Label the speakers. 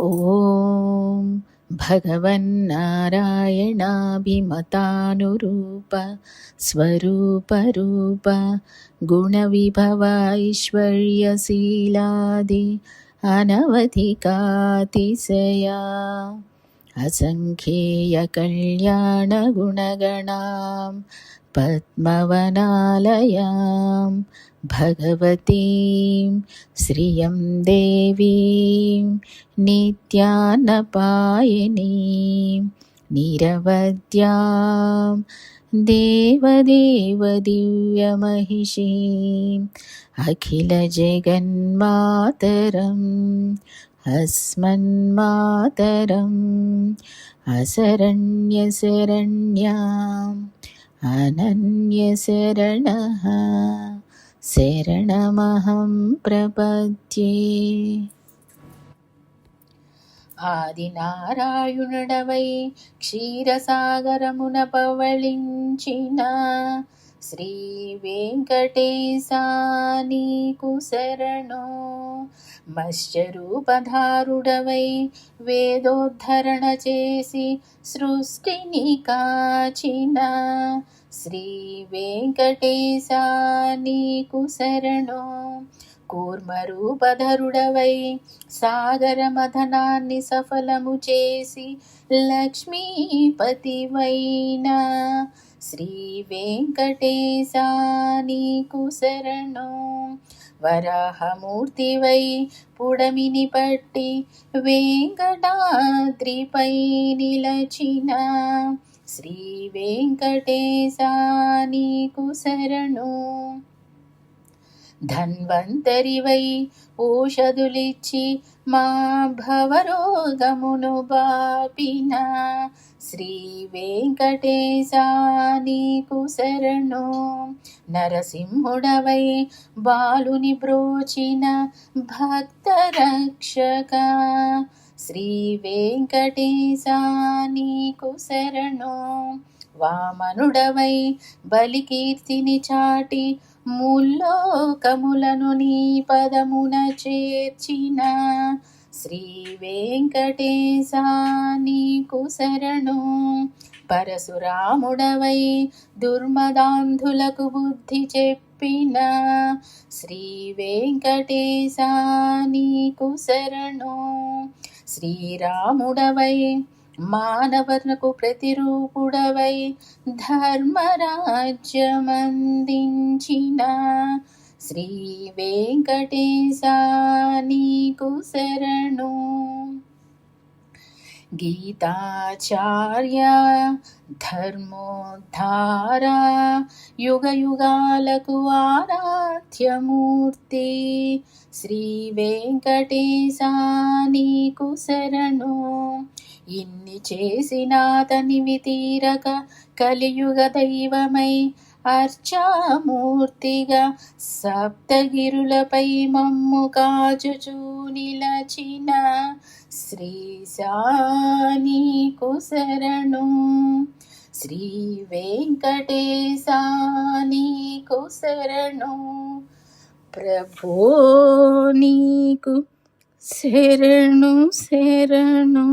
Speaker 1: ॐ भगवन्नारायणाभिमतानुरूप स्वरूपरूप गुणविभव ऐश्वर्यशीलादि अनवधिकातिशया असङ्ख्येयकल्याणगुणगणां पद्मवनालयां भगवतीं श्रियं देवीं नित्यानपायिनीं निरवद्यां देवदेवदिव्यमहिषीम् अखिलजगन्मातरम् अस्मन्मातरम् असरण्यशरण्याम् अनन्यशरणः శరణమహం ప్రపద్యే ఆదినారాయణుడవై క్షీరసాగరమున పవళించిన శ్రీ వెంకటేశా నీకు శరణు. మత్స్యరూపధారుడవై వేదోద్ధరణ చేసి సృష్టిని కాచిన శ్రీ వెంకటేశా నీకు శరణు. కూర్మరూపధరుడవై సాగరమథనాన్ని సఫలము చేసి లక్ష్మీపతివైన శ్రీ వెంకటేశా నీకు శరణు. వరాహమూర్తివై పుడమిని పట్టి వెంకటాద్రిపై నిలచిన శ్రీ వెంకటేశా నీకు శరణు. ధన్వంతరివై ఔషధులిచ్చి మా భవరోగమును బాపిన శ్రీ వెంకటేశా నీకు శరణు. నరసింహుడవై బాలుని బ్రోచిన భక్త రక్షక శ్రీ వెంకటేశా నీకు శరణు. వామనుడవై బలికీర్తిని చాటి ముల్లోకములను నీ పదమున చేర్చిన శ్రీ వెంకటేశా నీకు శరణు. పరశురాముడవై దుర్మదాంధులకు బుద్ధి చెప్పిన శ్రీ వెంకటేశా నీకు శరణు. శ్రీరాముడవై మానవనకు ప్రతిరూపుడవై ధర్మరాజ్యమందించిన శ్రీ వెంకటేశా నీకు శరణు. గీతాచార్య ధర్మోద్ధార యుగ యుగాలకు ఆరాధ్యమూర్తి శ్రీ వెంకటేశా నీకు శరణు. ఇన్ని చేసినాతనివి తీరక కలియుగ దైవమై అర్చామూర్తిగా సప్తగిరులపై మమ్ము కాచుచూ నిలచిన శ్రీశానీకు శరణు శ్రీ వెంకటేశానీకు శరణు ప్రభో నీకు శరణు శరణు.